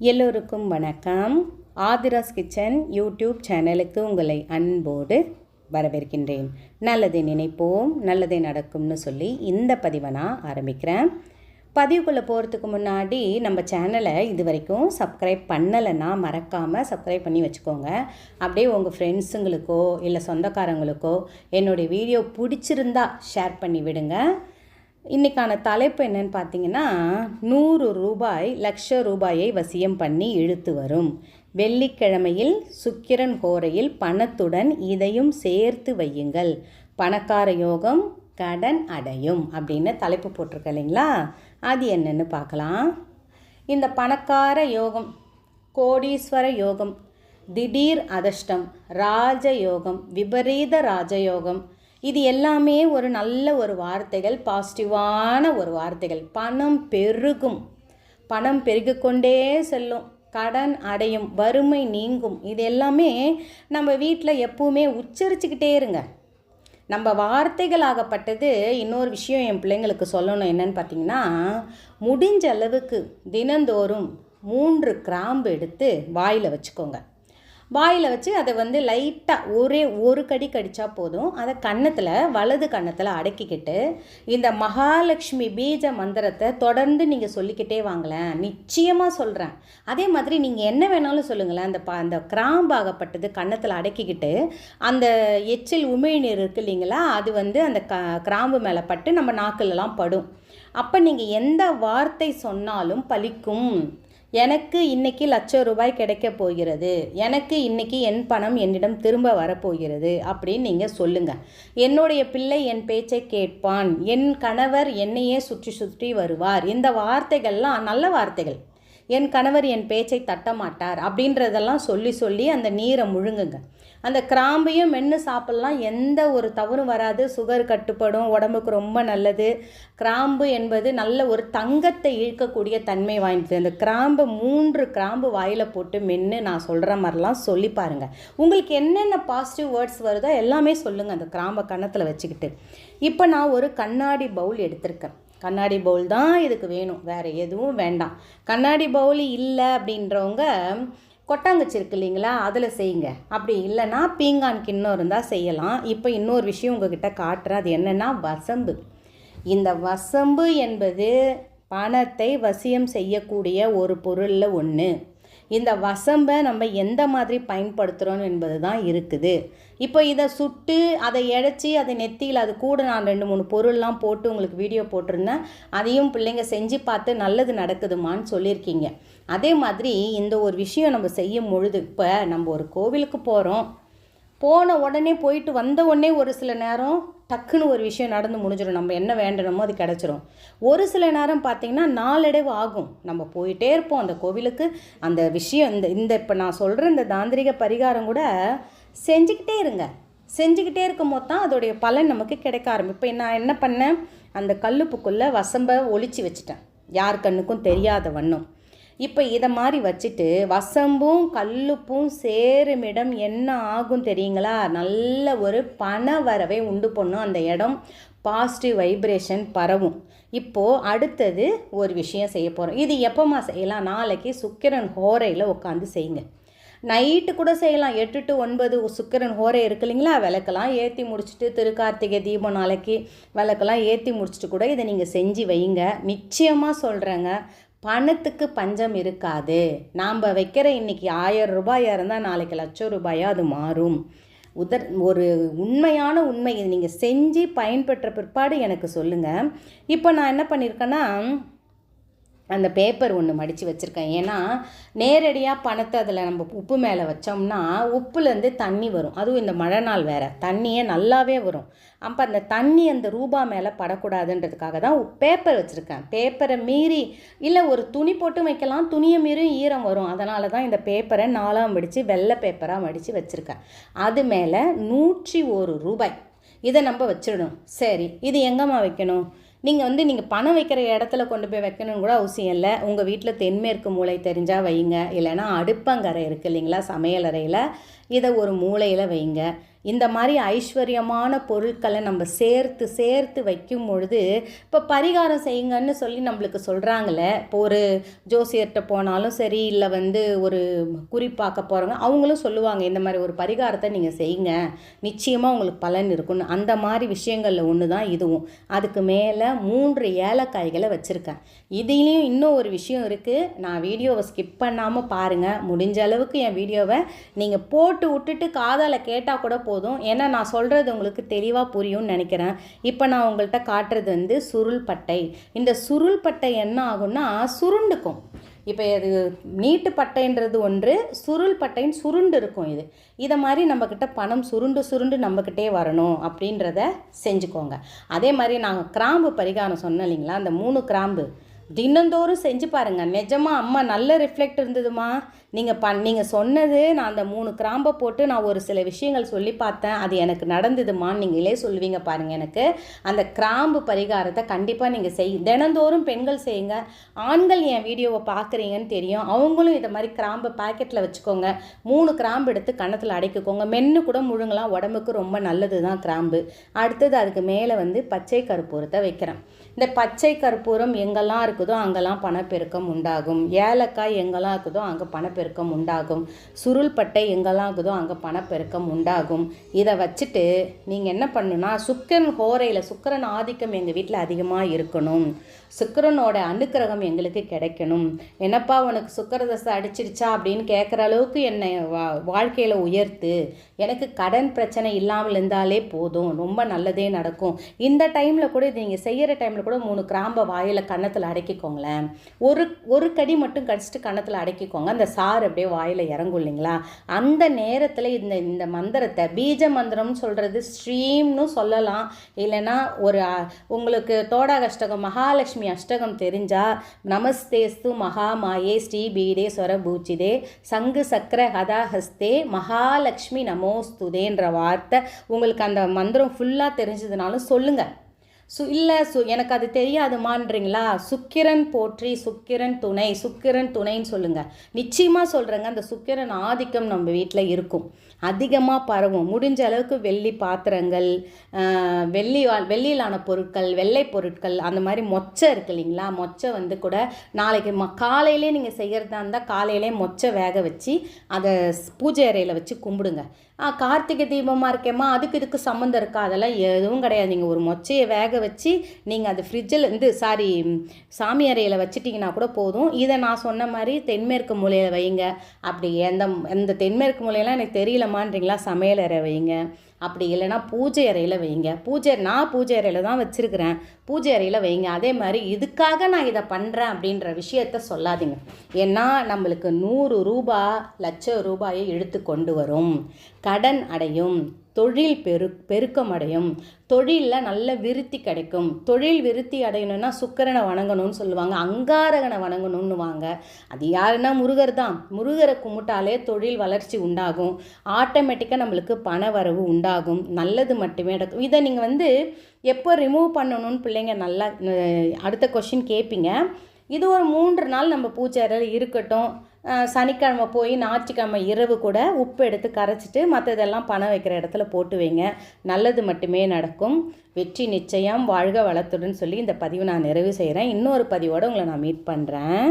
எல்லோருக்கும் வணக்கம். Aadhira's kitchen YouTube சேனலுக்கு உங்களை அன்போடு வரவேற்கின்றேன். நல்லதை நினைப்போம் நல்லதே நடக்கும்னு சொல்லி இந்த பதிவை நான் ஆரம்பிக்கிறேன். பதிவுக்குள்ளே போகிறதுக்கு முன்னாடி நம்ம சேனலை இது வரைக்கும் சப்ஸ்கிரைப் பண்ணலைன்னா மறக்காமல் சப்ஸ்கிரைப் பண்ணி வச்சுக்கோங்க. அப்படியே உங்கள் ஃப்ரெண்ட்ஸுங்களுக்கோ இல்லை சொந்தக்காரங்களுக்கோ என்னுடைய வீடியோ பிடிச்சிருந்தா ஷேர் பண்ணி விடுங்க. இன்றைக்கான தலைப்பு என்னன்னு பார்த்தீங்கன்னா நூறு ரூபாய் லட்ச ரூபாயை வசியம் பண்ணி இழுத்து வரும். வெள்ளிக்கிழமையில் சுக்கிரன் ஹோரையில் பணத்துடன் இதையும் சேர்த்து வையுங்கள். பணக்கார யோகம் கடன் அடையும் அப்படின்னு தலைப்பு போட்டிருக்க இல்லைங்களா? அது என்னென்னு பார்க்கலாம். இந்த பணக்கார யோகம் கோடீஸ்வர யோகம் திடீர் அதிர்ஷ்டம் ராஜயோகம் விபரீத ராஜயோகம் இது எல்லாமே ஒரு நல்ல ஒரு வார்த்தைகள் பாசிட்டிவான ஒரு வார்த்தைகள். பணம் பெருகும். பணம் பெருகிக்கொண்டே செல்லும். கடன் அடையும். வறுமை நீங்கும். இது எல்லாமே நம்ம வீட்டில் எப்பவுமே உச்சரிச்சுக்கிட்டே இருங்க. நம்ம வார்த்தைகளாகப்பட்டது இன்னொரு விஷயம் என் பிள்ளைங்களுக்கு சொல்லணும். என்னன்னு பார்த்தீங்கன்னா முடிஞ்ச அளவுக்கு தினந்தோறும் மூன்று கிராம்பு எடுத்து வாயில் வச்சுக்கோங்க. வாயில் வச்சு அதை வந்து லைட்டாக ஒரே ஒரு கடி கடித்தா போதும். அதை கன்னத்தில் வலது கன்னத்தில் அடக்கிக்கிட்டு இந்த மகாலட்சுமி பீஜ மந்திரத்தை தொடர்ந்து நீங்கள் சொல்லிக்கிட்டே வாங்கலேன் நிச்சயமாக சொல்கிறேன் அதே மாதிரி நீங்கள் என்ன வேணாலும் சொல்லுங்களேன். அந்த ப அந்த கிராம்பாகப்பட்டது கன்னத்தில் அடக்கிக்கிட்டு அந்த எச்சில் உமிழ்நீர் இருக்கு இல்லைங்களா? அது வந்து அந்த க கிராம்பு மேலே பட்டு நம்ம நாக்கிலலாம் படும். அப்போ நீங்கள் எந்த வார்த்தை சொன்னாலும் பலிக்கும். எனக்கு இன்னைக்கு லட்சம் ரூபாய் கிடைக்க போகிறது. எனக்கு இன்னைக்கு என் பணம் என்னிடம் திரும்ப வரப்போகிறது அப்படின்னு நீங்கள் சொல்லுங்கள் என்னுடைய பிள்ளை என் பேச்சை கேட்பான். என் கணவர் என்னையே சுற்றி சுற்றி வருவார். இந்த வார்த்தைகள்லாம் நல்ல வார்த்தைகள். என் கணவர் என் பேச்சை தட்ட மாட்டார் அப்படின்றதெல்லாம் சொல்லி சொல்லி அந்த நீரை முழுங்குங்க. அந்த கிராம்பையும் மென்று சாப்பிட்லாம். எந்த ஒரு தவறும் வராது. சுகர் கட்டுப்படும். உடம்புக்கு ரொம்ப நல்லது. கிராம்பு என்பது நல்ல ஒரு தங்கத்தை இழுக்கக்கூடிய தன்மை வாய்ந்தது. அந்த கிராம்பு மூன்று கிராம்பு வாயில் போட்டு மென்று நான் சொல்கிற மாதிரிலாம் சொல்லி பாருங்கள் உங்களுக்கு என்னென்ன பாசிட்டிவ் வேர்ட்ஸ் வருதோ எல்லாமே சொல்லுங்கள் அந்த கிராம்பை கன்னத்தில் வச்சுக்கிட்டு. இப்போ நான் ஒரு கண்ணாடி பவுல் எடுத்திருக்கேன். கண்ணாடி பவுல் தான் இதுக்கு வேணும். வேறு எதுவும் வேண்டாம். கண்ணாடி பவுல் இல்லை அப்படின்றவங்க கொட்டாங்குச்சி இருக்கு இல்லைங்களா? அதில் செய்யுங்க. அப்படி இல்லைன்னா பீங்கான் கிண்ணம் இருந்தால் செய்யலாம். இப்போ இன்னொரு விஷயம் உங்ககிட்ட காட்டுறேன். அது என்னென்னா வசம்பு. இந்த வசம்பு என்பது பணத்தை வசியம் செய்யக்கூடிய ஒரு பொருளில் ஒன்று இந்த வசம்பை நம்ம எந்த மாதிரி பயன்படுத்துகிறோம் என்பது தான் இருக்குது. இப்போ இதை சுட்டு அதை இழைச்சி அதை நெத்தியில் அது கூட நான் ரெண்டு மூணு பொருள்லாம் போட்டு உங்களுக்கு வீடியோ போட்டிருந்தேன். அதையும் பிள்ளைங்க செஞ்சு பார்த்து நல்லது நடக்குதுமான்னு சொல்லியிருக்கீங்க. அதே மாதிரி இந்த ஒரு விஷயம் நம்ம செய்யும் பொழுது இப்போ நம்ம ஒரு கோவிலுக்கு போகிறோம் போன உடனே போயிட்டு வந்த உடனே ஒரு சில நேரம் டக்குன்னு ஒரு விஷயம் நடந்து முடிஞ்சிடும். நம்ம என்ன வேண்டணுமோ அது கிடச்சிரும். ஒரு சில நேரம் பார்த்திங்கன்னா நாளடைவு ஆகும். நம்ம போயிட்டே இருப்போம் அந்த கோவிலுக்கு. அந்த விஷயம் இந்த இந்த இப்போ நான் சொல்கிற இந்த தாந்திரிக பரிகாரம் கூட செஞ்சுக்கிட்டே இருங்க. செஞ்சுக்கிட்டே இருக்கும் போது தான் அதோடைய பலன் நமக்கு கிடைக்க ஆரம்பிப்பேன் இப்போ நான் என்ன பண்ணேன்? அந்த கல்லுப்புக்குள்ளே வசம்பை ஒழிச்சு வச்சுட்டேன். யார் கண்ணுக்கும் தெரியாத வண்ணம். இப்போ இதை மாதிரி வச்சுட்டு வசம்பும் கல்லுப்பும் சேருமிடம் என்ன ஆகும் தெரியுங்களா? நல்ல ஒரு பண வரவை உண்டு பண்ணும். அந்த இடம் பாசிட்டிவ் வைப்ரேஷன் பரவும். இப்போது அடுத்தது ஒரு விஷயம் செய்ய போகிறோம் இது எப்போம்மா செய்யலாம்? நாளைக்கு சுக்கிரன் ஹோரையில் உட்காந்து செய்யுங்க. நைட்டு கூட செய்யலாம். எட்டு டு ஒன்பது சுக்கிரன் ஹோரை இருக்கு இல்லைங்களா? விளக்கெல்லாம் ஏற்றி முடிச்சுட்டு திருக்கார்த்திகை தீபம் நாளைக்கு விளக்கெல்லாம் ஏற்றி முடிச்சுட்டு கூட இதை நீங்கள் செஞ்சு வைங்க. நிச்சயமாக சொல்கிறேங்க பணத்துக்கு பஞ்சம் இருக்காது. நாம் வைக்கிற இன்றைக்கி ஆயிரம் ரூபாயாக இருந்தால் நாளைக்கு லட்சம் ரூபாயாக அது மாறும். உதர் ஒரு உண்மையான உண்மை இது நீங்கள் செஞ்சு பயன்பெற்ற பிற்பாடு எனக்கு சொல்லுங்கள் இப்போ நான் என்ன பண்ணியிருக்கேன்னா அந்த பேப்பர் ஒன்று மடித்து வச்சுருக்கேன். ஏன்னா நேரடியாக பணத்தை அதில் நம்ம உப்பு மேலே வச்சோம்னா உப்புலேருந்து தண்ணி வரும். அதுவும் இந்த மழை நாள் வேறு. தண்ணியே நல்லாவே வரும். அப்போ அந்த தண்ணி அந்த ரூபா மேலே படக்கூடாதுன்றதுக்காக தான் பேப்பர் வச்சுருக்கேன். பேப்பரை மீறி இல்லை ஒரு துணி போட்டு வைக்கலாம். துணியை மீறியும் ஈரம் வரும். அதனால தான் இந்த பேப்பரை நாலாம் மடித்து வெள்ளை பேப்பராக மடித்து வச்சுருக்கேன். அது மேலே நூற்றி ஒரு ரூபாய். இதை நம்ம வச்சிடணும். சரி இது எங்கம்மா வைக்கணும்? நீங்கள் வந்து நீங்கள் பணம் வைக்கிற இடத்துல கொண்டு போய் வைக்கணும்னு கூட அவசியம் இல்லை. உங்கள் வீட்டில் தென்மேற்கு மூளை தெரிஞ்சால் வைங்க. இல்லைன்னா அடுப்பங்கரை இருக்குது இல்லைங்களா? சமையலறையில். இதை ஒரு மூலையில் வைங்க. இந்த மாதிரி ஐஸ்வர்யமான பொருட்களை நம்ம சேர்த்து சேர்த்து வைக்கும் பொழுது இப்போ பரிகாரம் செய்யுங்கன்னு சொல்லி நம்மளுக்கு சொல்கிறாங்களே இப்போ ஒரு ஜோசியர்கிட்ட போனாலும் சரி இல்லை வந்து ஒரு குறிப்பாக்க போகிறவங்க அவங்களும் சொல்லுவாங்க இந்த மாதிரி ஒரு பரிகாரத்தை நீங்கள் செய்யுங்க. நிச்சயமாக உங்களுக்கு பலன் இருக்கும்னு. அந்த மாதிரி விஷயங்களில் ஒன்று தான் இதுவும். அதுக்கு மேலே மூன்று ஏலக்காய்களை வச்சுருக்கேன். இதுலேயும் இன்னும் ஒரு விஷயம் இருக்குது நான் வீடியோவை ஸ்கிப் பண்ணாமல் பாருங்கள் முடிஞ்ச அளவுக்கு என் வீடியோவை நீங்கள் போட்டு போட்டு விட்டுட்டு காதால் கேட்டால் கூட போதும். ஏன்னா நான் சொல்கிறது உங்களுக்கு தெளிவாக புரியும்னு நினைக்கிறேன். இப்போ நான் உங்கள்கிட்ட காட்டுறது வந்து சுருள் பட்டை. இந்த சுருள் பட்டை என்ன ஆகும்னா சுருண்டுக்கும். இப்போ இது நீட்டு பட்டைன்றது ஒன்று சுருள் பட்டைன்னு சுருண்டு இருக்கும் இது. இதை மாதிரி நம்மக்கிட்ட பணம் சுருண்டு சுருண்டு நம்மக்கிட்டே வரணும் அப்படின்றத செஞ்சுக்கோங்க. அதே மாதிரி நாங்கள் கிராம்பு பரிகாரம் சொன்னோம் இல்லைங்களா? அந்த மூணு கிராம்பு. தினந்தோறும் செஞ்சு பாருங்கள் நிஜமாக அம்மா நல்ல ரிஃப்ளெக்ட் இருந்ததுமா. நீங்கள் பண் நீங்கள் சொன்னது நான் அந்த மூணு கிராம்பை போட்டு நான் ஒரு சில விஷயங்கள் சொல்லி பார்த்தேன். அது எனக்கு நடந்ததுமான்னு நீங்களே சொல்லுவீங்க பாருங்கள் எனக்கு. அந்த கிராம்பு பரிகாரத்தை கண்டிப்பாக நீங்கள் செய் தினந்தோறும் பெண்கள் செய்யுங்க. ஆண்கள் என் வீடியோவை பார்க்குறீங்கன்னு தெரியும். அவங்களும் இதை மாதிரி கிராம்பு பாக்கெட்டில் வச்சுக்கோங்க. மூணு கிராம்பு எடுத்து கணத்தில் அடைக்கிக்கோங்க. மென்று கூட முழுங்கலாம். உடம்புக்கு ரொம்ப நல்லது தான் கிராம்பு. அடுத்தது அதுக்கு மேலே வந்து பச்சை கருப்பூரத்தை வைக்கிறேன். இந்த பச்சை கற்பூரம் எங்கெல்லாம் இருக்குதோ அங்கெல்லாம் பணப்பெருக்கம் உண்டாகும். ஏலக்காய் எங்கெல்லாம் இருக்குதோ அங்கே பணப்பெருக்கம் உண்டாகும். சுருள்பட்டை எங்கெல்லாம் இருக்குதோ அங்கே பணப்பெருக்கம் உண்டாகும். இதை வச்சுட்டு நீங்கள் என்ன பண்ணுன்னா சுக்கரன் ஹோரையில் சுக்கரன் ஆதிக்கம் எங்கள் வீட்டில் அதிகமாக இருக்கணும். சுக்கரனோட அனுக்கிரகம் எங்களுக்கு கிடைக்கணும். என்னப்பா உனக்கு சுக்கரதசை அடிச்சிருச்சா அப்படின்னு கேட்குற அளவுக்கு என்னை வா வாழ்க்கையில் உயர்த்து. எனக்கு கடன் பிரச்சனை இல்லாமல் இருந்தாலே போதும். ரொம்ப நல்லதே நடக்கும். இந்த டைமில் கூட இது நீங்கள் செய்கிற டைமில் கூட மூணு கிராம்பை வாயில் கன்னத்தில் அடக்கிக்கோங்களேன். ஒரு ஒரு கடி மட்டும் கடிச்சிட்டு கன்னத்தில் அடக்கிக்கோங்க. அந்த சாறு அப்படியே வாயில் இறங்கும் இல்லைங்களா? அந்த நேரத்தில் இந்த இந்த மந்திரத்தை பீஜ மந்திரம்னு சொல்கிறது ஸ்ரீம்னு சொல்லலாம். இல்லைன்னா ஒரு உங்களுக்கு தோடாகஷ்டகம் மகாலட்சுமி அஷ்டகம் தெரிஞ்சால் நமஸ்தேஸ்து மகாமாயே ஸ்ரீ பீடேஸ்வர பூச்சிதே சங்கு சக்கர ஹதாஹஸ்தே மகாலட்சுமி நமோஸ்துதேன்ற வார்த்தை உங்களுக்கு அந்த மந்திரம் ஃபுல்லாக தெரிஞ்சதுனாலும் சொல்லுங்கள் சு இல்லை சு எனக்கு அது தெரியாதுமான்றீங்களா? சுக்கிரன் போற்றி சுக்கிரன் துணை சுக்கிரன் துணைன்னு சொல்லுங்கள் நிச்சயமாக சொல்கிறேங்க அந்த சுக்கிரன் ஆதிக்கம் நம்ம வீட்டில் இருக்கும். அதிகமாக பரவும். முடிஞ்ச அளவுக்கு வெள்ளி பாத்திரங்கள் வெள்ளி வெள்ளியிலான பொருட்கள் வெள்ளை பொருட்கள் அந்த மாதிரி மொச்சை இருக்கு இல்லைங்களா? மொச்சை வந்து கூட நாளைக்கு ம காலையிலே நீங்கள் செய்கிறதா இருந்தால் காலையிலே மொச்சை வேக வச்சு அதை பூஜை அறையில் வச்சு கும்பிடுங்க. கார்த்திகை தீபமாக இருக்கேம்மா. அதுக்கு இதுக்கு சம்மந்தம் இருக்கா? அதெல்லாம் எதுவும் கிடையாது. நீங்கள் ஒரு மொச்சையை வேக வச்சு நீங்கள் அது ஃப்ரிட்ஜில் இருந்து சாரி சாமி அறையில் வச்சுட்டிங்கன்னா கூட போதும். இதை நான் சொன்ன மாதிரி தென்மேற்கு மூலையில் வைங்க. அப்படி எந்த எந்த தென்மேற்கு மூலையெல்லாம் எனக்கு தெரியலமான்றீங்களா? சமையல் அறை வைங்க. அப்படி இல்லைன்னா பூஜை அறையில் வைங்க. பூஜை நான் பூஜை அறையில் தான் வச்சுருக்கிறேன். பூஜை அறையில் வைங்க. அதே மாதிரி இதுக்காக நான் இதை பண்ணுறேன் அப்படின்ற விஷயத்த சொல்லாதீங்க. ஏன்னா நம்மளுக்கு நூறு ரூபா லட்சம் ரூபாயை எடுத்து கொண்டு வரும். கடன் அடையும். தொழில் பெரு பெருக்கம் அடையும் தொழிலில் நல்ல விருத்தி கிடைக்கும். தொழில் விருத்தி அடையணும்னா சுக்கரனை வணங்கணும்னு சொல்லுவாங்க அங்காரகனை வணங்கணும்னு வாங்க அது யாருன்னா முருகர் தான். முருகரை கும்பிட்டாலே தொழில் வளர்ச்சி உண்டாகும். ஆட்டோமேட்டிக்காக நம்மளுக்கு பண வரவு உண்டாகும். நல்லது மட்டுமே நடக்கும் இதை நீங்கள் வந்து எப்போ ரிமூவ் பண்ணணும்னு பிள்ளைங்க நல்லா அடுத்த கொஷின் கேட்பீங்க இது ஒரு மூன்று நாள் நம்ம பூஜை இருக்கட்டும். சனிக்கிழமை போய் ஞாயிற்றுக்கிழமை இரவு கூட உப்பு எடுத்து கரைச்சிட்டு மற்றதெல்லாம் பணம் வைக்கிற இடத்துல போட்டு வைங்க. நல்லது மட்டுமே நடக்கும். வெற்றி நிச்சயம். வாழ்க வளத்துடன் சொல்லி இந்த பதிவு நான் நிறைவு செய்கிறேன் இன்னொரு பதிவோடு உங்களை நான் மீட் பண்ணுறேன்